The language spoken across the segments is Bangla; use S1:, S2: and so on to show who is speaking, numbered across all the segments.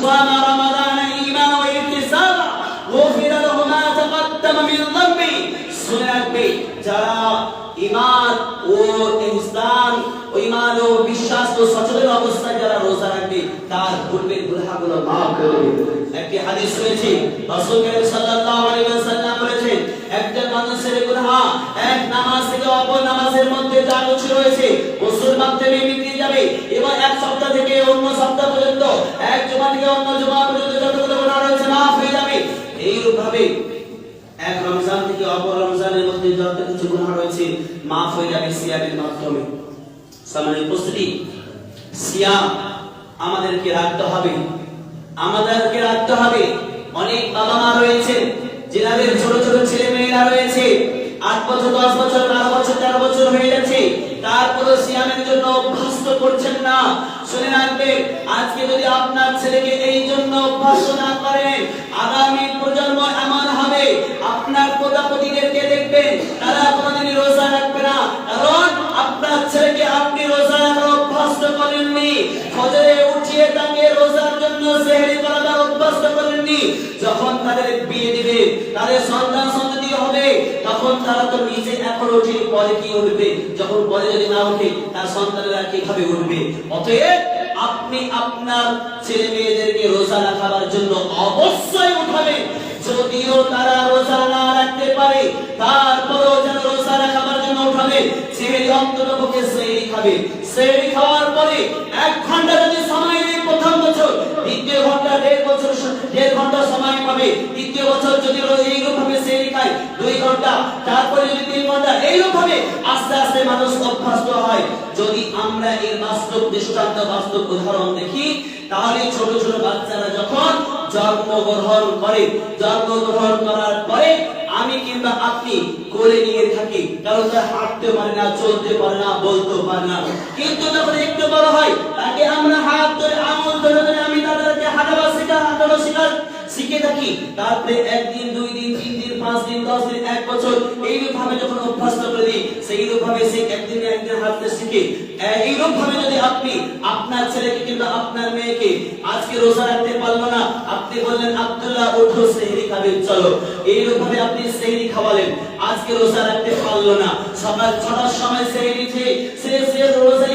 S1: صام رمضان إيمانا واحتسابا غفر له ما تقدم من ذنبه শুনে রাখবে যারা ইমান ও ইহসান ও ইমান ও বিশ্বাস ও সচেতন অবস্থায় যারা রোজা রাখবে তার পূর্বের গুনাহগুলো মাফ করে দেবে একটি হাদিস রয়েছে রাসূল করিম সাল্লাল্লাহু আলাইহি ওয়াসাল্লাম বলেছেন একজন মানুষের গুনাহ এক নামাজ থেকে অপর নামাজের মধ্যে যা কিছু রয়েছে এক রমজান থেকে অপর রমজানের মধ্যে যত কিছু গুনাহ রয়েছে, মাফ হয়ে যাবে সিয়ামের মাধ্যমে। সামনে উপস্থিতি, সিয়াম আমাদেরকে রাখতে হবে। আমাদেরকে রাখতে হবে। অনেক বাবা মা রয়েছে যেনাদের ছোট ছোট ছেলে মেয়েরা রয়েছে। আট বছর, দশ বছর, বারো বছর, তেরো বছর হয়ে গেছে। তারপরে সিয়ামের জন্য অভ্যস্ত করছেন না। শুনে রাখবেন, আজকে যদি আপনার ছেলেকে এই জন্য অভ্যস্ত না যখন তাদের বিয়ে দিবে, তাদের সন্তান সন্ততি হবে, তখন তারা তো নিজে এখন উঠে পরে কি উঠবে? যখন পরে যদি না উঠে তার সন্তানেরা কীভাবে উঠবে? অতএব আপনি আপনার ছেলে মেয়েদেরকে রোজা রাখাবার জন্য অবশ্যই উঠাবেন যদিও তারা রোজা না রাখতে পারে, তারপরেও যেন রোজা রাখাবার জন্য উঠাবে। সেহরি অন্ততপক্ষে সেহরি খাবে। সেই খাওয়ার পরে এক ঘণ্টা যদি সময় পাবে তৃতীয় বছর যদি এইরূপ ভাবে সেহরি খায় দুই ঘণ্টা, তারপরে যদি তিন ঘণ্টা এইরূপ ভাবে আস্তে আস্তে মানুষ অভ্যস্ত হয়। যদি আমরা এর বাস্তব, দৃষ্টান্ত বাস্তব উদাহরণ দেখি, তাহলে ছোট ছোট বাচ্চারা যখন জন্মগ্রহণ করে, জন্মগ্রহণ করার পরে আমি কিংবা আপনি কোলে নিয়ে থাকি, কারণ তারা হাঁটতে পারে না, চলতে পারে না বলতে পারে না। কিন্তু যখন একটু বড় হয়, তাকে আমরা হাত ধরে, আঙুল ধরে ধরে আমি তাদেরকে হাঁটাবা থাকি তারপরে একদিন দুই দিন তিন দিন পাঁচ দিন দশ দিন এক বছর এইরূপ ভাবে যখন অভ্যস্ত করে দিই সেইরূপ ভাবে সে একদিন একদিন হাঁটতে শিখে। এইরূপ ভাবে যদি আপনি আপনার ছেলেকে কিংবা আপনার মেয়েকে আজকে রোজা রাখতে পারল না, আপনি বললেন, আব্দুল্লাহ ওঠো সেহরি খাবেন চলো। এইরূপ ভাবে আপনি সেহরি খাওয়ালেন। আজকে রোজা রাখতে পারল না। সকাল ছটার সময় সেহরি খেয়ে, সে সে রোজা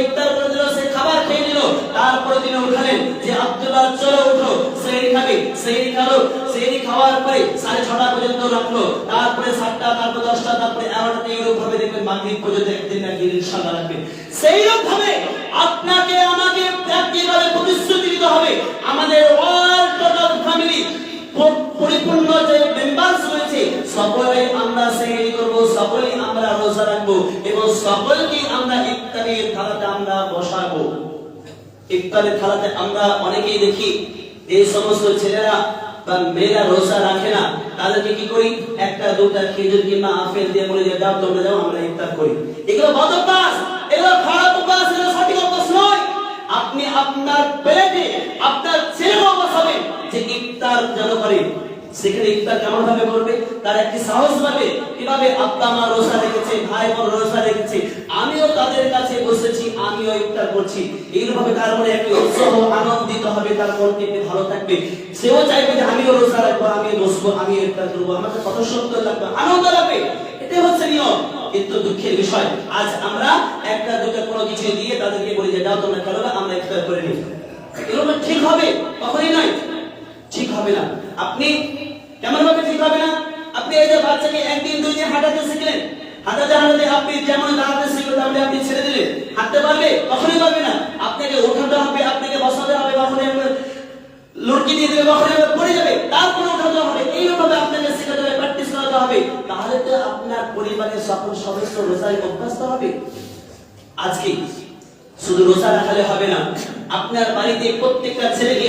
S1: রাখল। তারপরে সাতটা, তারপরে দশটা, তারপরে এগারোটা এইরূপ ভাবে দেখবেন মাগরিব পর্যন্ত একদিন না একদিন ইনশাআল্লাহ রাখবেন সেইরূপ ভাবে আপনাকে, আমাকে একেবারে প্রতিশ্রুতি দিতে হবে। আমাদের টোটাল ফ্যামিলি পরিপূর্ণ যে মেম্বারস রয়েছে সকলে আমরা করব সকলে আমরা রোজা রাখব এবং সকলকে আমরা ইফতারের থালাতে আমরা বসাবো। ইফতারের থালাতে আমরা অনেকেই দেখি এই সমস্ত ছেলেরা বা মেয়েরা রোজা রাখে না, তাদেরকে কি করি? একটা, দুটা খেজুর কিংবা আপেল দিয়ে বলে যে দাও তোমরা যাও, আমরা ইফতার করি। এগুলো বদ অভ্যাস, এগুলো খারাপ অভ্যাস, এগুলো সঠিক অভ্যাস নয়। আপনি আপনার পেটে আপনার ছেলে ছেলেও হবে যে ইফতার যেন করে। সেখানে ইফতার কেমন ভাবে করবে? তার একটি সাহস পাবে কীভাবে আব্বা মা রোজা রেখেছে, ভাই বোন রোজা রেখেছে? আমিও তাদের কাছে বসেছি, আমিও ইফতার করছি। এইভাবে তার মনে একটি উৎসাহ আনন্দিত হবে, তার মনটি একটু ভালো থাকবে। সেও চাইবে যে আমিও রোজা রাখব আমি বসবো আমি ইফতার করব। আমাকে কত সুন্দর লাগবে, আনন্দ লাগবে। এটাই হচ্ছে নিয়ম। কিন্তু দুঃখের বিষয়, আজ আমরা একটা দুটো কোনো কিছু দিয়ে তাদেরকে বলি যে, দাও তোমরা খেলো আমরা ইফতার করে নিই। এগুলো ঠিক হবে? কখনই নয়। ঠিক হবে না। আপনি কেমন ভাবে ঠিক হবে না আপনি এই যে বাচ্চাকে একদিন, দুই দিন হাঁটাতে শিখলেন। হাঁটাতে হাঁটাতে আপনি যেমন দাঁড়াতে শিখলো তাহলে আপনি ছেড়ে দিলেন। হাঁটতে পারবে? কখনই পারবে না। আপনাকে ওঠাতে হবে, আপনাকে বসাতে হবে, কখনই লুটকি দিয়ে দেবে, কখনই পড়ে যাবে। তারপরে উঠাতে হবে। এইভাবে আপনাকে শেখাতে হবে প্র্যাকটিস করাতে হবে। তাহলে তো আপনার পরিবারের সকল সদস্য রোজায় অভ্যস্ত হবে। আজকে শুধু রোজা রাখালে হবে না, আপনার বাড়িতে প্রত্যেকটা ছেলেকে